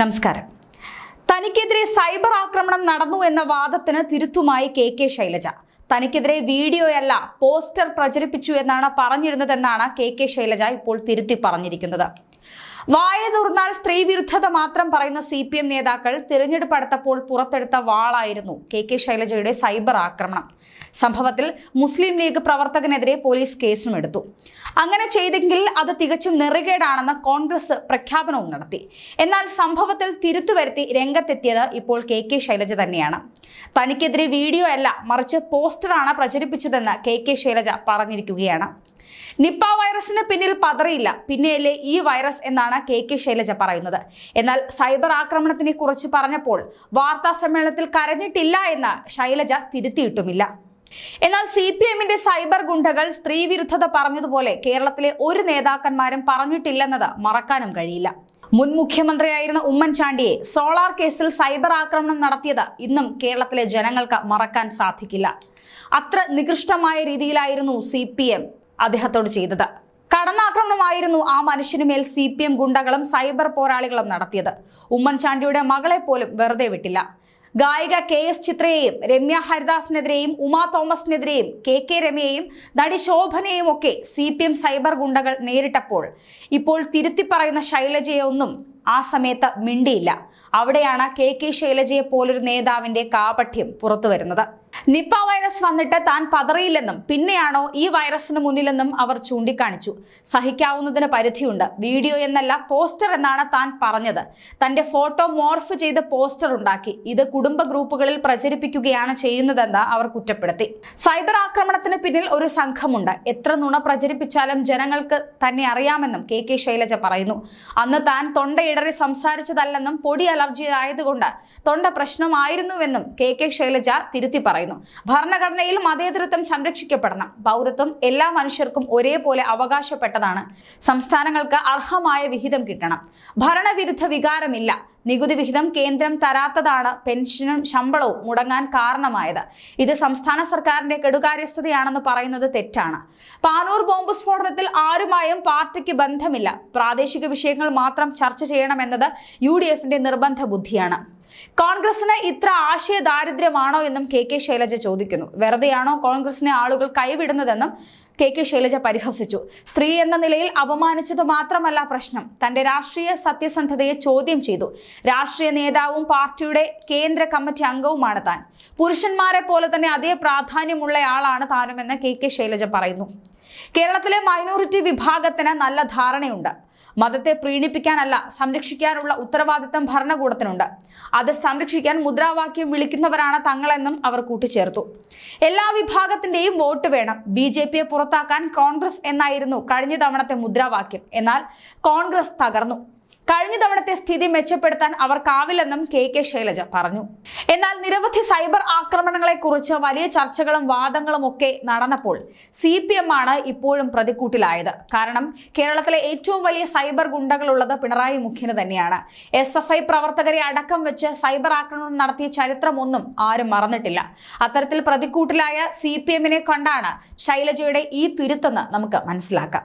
നമസ്കാരം. തനിക്കെതിരെ സൈബർ ആക്രമണം നടന്നു എന്ന വാദത്തിന് തിരുത്തുമായി കെ കെ ശൈലജ. തനിക്കെതിരെ വീഡിയോയല്ല പോസ്റ്റർ പ്രചരിപ്പിച്ചു എന്നാണ് പറഞ്ഞിരുന്നതെന്നാണ് കെ കെ ശൈലജ ഇപ്പോൾ തിരുത്തി പറഞ്ഞിരിക്കുന്നത്. വായ തുറന്നാൽ വിരുദ്ധത മാത്രം പറയുന്ന സി പി എം നേതാക്കൾ തിരഞ്ഞെടുപ്പ് അടുത്തപ്പോൾ പുറത്തെടുത്ത വാളായിരുന്നു കെ കെ ശൈലജയുടെ സൈബർ ആക്രമണം. സംഭവത്തിൽ മുസ്ലിം ലീഗ് പ്രവർത്തകനെതിരെ പോലീസ് കേസും എടുത്തു. അങ്ങനെ ചെയ്തെങ്കിൽ അത് തികച്ചും നെറുകേടാണെന്ന് കോൺഗ്രസ് പ്രഖ്യാപനവും നടത്തി. എന്നാൽ സംഭവത്തിൽ തിരുത്തുവരുത്തി രംഗത്തെത്തിയത് ഇപ്പോൾ കെ കെ ശൈലജ തന്നെയാണ്. തനിക്കെതിരെ വീഡിയോ അല്ല മറിച്ച് പോസ്റ്ററാണ് പ്രചരിപ്പിച്ചതെന്ന് കെ കെ ശൈലജ പറഞ്ഞിരിക്കുകയാണ്. നിപ്പ വൈറസിന് പിന്നിൽ പതറിയില്ല. പിന്നെയല്ലേ ഈ വൈറസ് എന്നാണ് കെ കെ ശൈലജ പറയുന്നത്. എന്നാൽ സൈബർ ആക്രമണത്തിനെ കുറിച്ച് പറഞ്ഞപ്പോൾ വാർത്താ സമ്മേളനത്തിൽ കരഞ്ഞിട്ടില്ല എന്ന് ശൈലജ തിരുത്തിയിട്ടുമില്ല. എന്നാൽ സി പി എമ്മിന്റെ സൈബർ ഗുണ്ടകൾ സ്ത്രീവിരുദ്ധത പറഞ്ഞതുപോലെ കേരളത്തിലെ ഒരു നേതാക്കന്മാരും പറഞ്ഞിട്ടില്ലെന്നത് മറക്കാനും കഴിയില്ല. മുൻ മുഖ്യമന്ത്രിയായിരുന്ന ഉമ്മൻചാണ്ടിയെ സോളാർ കേസിൽ സൈബർ ആക്രമണം നടത്തിയത് ഇന്നും കേരളത്തിലെ ജനങ്ങൾക്ക് മറക്കാൻ സാധിക്കില്ല. അത്ര നികൃഷ്ടമായ രീതിയിലായിരുന്നു സി അദ്ദേഹത്തോട് ചെയ്തത്. കടന്നാക്രമണമായിരുന്നു ആ മനുഷ്യനുമേൽ സി പി എം ഗുണ്ടകളും സൈബർ പോരാളികളും നടത്തിയത്. ഉമ്മൻചാണ്ടിയുടെ മകളെ പോലും വെറുതെ വിട്ടില്ല. ഗായിക കെ എസ് ചിത്രയെയും രമ്യ ഹരിദാസിനെതിരെയും ഉമാ തോമസിനെതിരെയും കെ കെ രമയെയും നടി ശോഭനയെയും ഒക്കെ സി പി എം സൈബർ ഗുണ്ടകൾ നേരിട്ടപ്പോൾ ഇപ്പോൾ തിരുത്തി പറയുന്ന ശൈലജയൊന്നും ആ സമയത്ത് മിണ്ടിയില്ല. അവിടെയാണ് കെ കെ ശൈലജയെ പോലൊരു നേതാവിന്റെ കാപഠ്യം പുറത്തു വരുന്നത്. നിപ്പ വൈറസ് വന്നിട്ട് താൻ പതറിയില്ലെന്നും പിന്നെയാണോ ഈ വൈറസിന് മുന്നിലെന്നും അവർ ചൂണ്ടിക്കാണിച്ചു. സഹിക്കാവുന്നതിന് പരിധിയുണ്ട്. വീഡിയോ എന്നല്ല പോസ്റ്റർ എന്നാണ് താൻ പറഞ്ഞത്. തന്റെ ഫോട്ടോ മോർഫ് ചെയ്ത് പോസ്റ്റർ ഉണ്ടാക്കി. ഇത് കുടുംബ ഗ്രൂപ്പുകളിൽ പ്രചരിപ്പിക്കുകയാണ് ചെയ്യുന്നതെന്ന് അവർ കുറ്റപ്പെടുത്തി. സൈബർ ആക്രമണത്തിന് പിന്നിൽ ഒരു സംഘമുണ്ട്. എത്ര നുണ പ്രചരിപ്പിച്ചാലും ജനങ്ങൾക്ക് തന്നെ അറിയാമെന്നും കെ കെ ശൈലജ പറയുന്നു. അന്ന് താൻ തൊണ്ടയിടറി സംസാരിച്ചതല്ലെന്നും പൊടി അലർജി ആയതുകൊണ്ട് തൊണ്ട പ്രശ്നമായിരുന്നുവെന്നും കെ കെ ശൈലജ തിരുത്തി പറയുന്നു. ഭരണഘടനയിൽ മതേതരത്വം സംരക്ഷിക്കപ്പെടണം. പൗരത്വം എല്ലാ മനുഷ്യർക്കും ഒരേപോലെ അവകാശപ്പെട്ടതാണ്. സംസ്ഥാനങ്ങൾക്ക് അർഹമായ വിഹിതം കിട്ടണം. ഭരണവിരുദ്ധ വികാരമില്ല. നികുതി വിഹിതം കേന്ദ്രം തരാത്തതാണ് പെൻഷനും ശമ്പളവും മുടങ്ങാൻ കാരണമായത്. ഇത് സംസ്ഥാന സർക്കാരിന്റെ കെടുകാര്യസ്ഥതയാണെന്ന് പറയുന്നത് തെറ്റാണ്. പാനൂർ ബോംബ് സ്ഫോടനത്തിൽ ആരുമായും പാർട്ടിക്ക് ബന്ധമില്ല. പ്രാദേശിക വിഷയങ്ങൾ മാത്രം ചർച്ച ചെയ്യണമെന്നത് യു ഡി എഫിന്റെ നിർബന്ധ ബുദ്ധിയാണ് കോൺഗ്രസിന് ഇത്ര ആശയ ദാരിദ്ര്യമാണോ എന്നും കെ കെ ശൈലജ ചോദിക്കുന്നു. വെറുതെയാണോ കോൺഗ്രസിനെ ആളുകൾ കൈവിടുന്നതെന്നും കെ കെ ശൈലജ പരിഹസിച്ചു. സ്ത്രീ എന്ന നിലയിൽ അപമാനിച്ചത് മാത്രമല്ല പ്രശ്നം. തന്റെ രാഷ്ട്രീയ സത്യസന്ധതയെ ചോദ്യം ചെയ്തു. രാഷ്ട്രീയ നേതാവും പാർട്ടിയുടെ കേന്ദ്ര കമ്മിറ്റി അംഗവുമാണ് താൻ. പുരുഷന്മാരെ പോലെ തന്നെ അതേ പ്രാധാന്യമുള്ളയാളാണ് താനുമെന്ന് കെ കെ ശൈലജ പറയുന്നു. കേരളത്തിലെ മൈനോറിറ്റി വിഭാഗത്തിന് നല്ല ധാരണയുണ്ട്. മതത്തെ പ്രീണിപ്പിക്കാനല്ല സംരക്ഷിക്കാനുള്ള ഉത്തരവാദിത്തം ഭരണകൂടത്തിനുണ്ട്. അത് സംരക്ഷിക്കാൻ മുദ്രാവാക്യം വിളിക്കുന്നവരാണ് തങ്ങളെന്നും അവർ കൂട്ടിച്ചേർത്തു. എല്ലാ വിഭാഗത്തിന്റെയും വോട്ട് വേണം. ബി ജെ പിയെ പുറത്താക്കാൻ കോൺഗ്രസ് എന്നായിരുന്നു കഴിഞ്ഞ തവണത്തെ മുദ്രാവാക്യം. എന്നാൽ കോൺഗ്രസ് തകർന്നു. കഴിഞ്ഞ തവണത്തെ സ്ഥിതി മെച്ചപ്പെടുത്താൻ അവർക്കാവില്ലെന്നും കെ കെ ശൈലജ പറഞ്ഞു. എന്നാൽ നിരവധി സൈബർ ആക്രമണങ്ങളെ കുറിച്ച് വലിയ ചർച്ചകളും വാദങ്ങളും ഒക്കെ നടന്നപ്പോൾ സി പി എം ആണ് ഇപ്പോഴും പ്രതിക്കൂട്ടിലായത്. കാരണം കേരളത്തിലെ ഏറ്റവും വലിയ സൈബർ ഗുണ്ടകളുള്ളത് പിണറായി മുഖ്യന് തന്നെയാണ്. എസ് എഫ് ഐ പ്രവർത്തകരെ അടക്കം വെച്ച് സൈബർ ആക്രമണം നടത്തിയ ചരിത്രമൊന്നും ആരും മറന്നിട്ടില്ല. അത്തരത്തിൽ പ്രതിക്കൂട്ടിലായ സി പി എമ്മിനെ കണ്ടാണ് ശൈലജയുടെ ഈ തിരുത്തെന്ന് നമുക്ക് മനസ്സിലാക്കാം.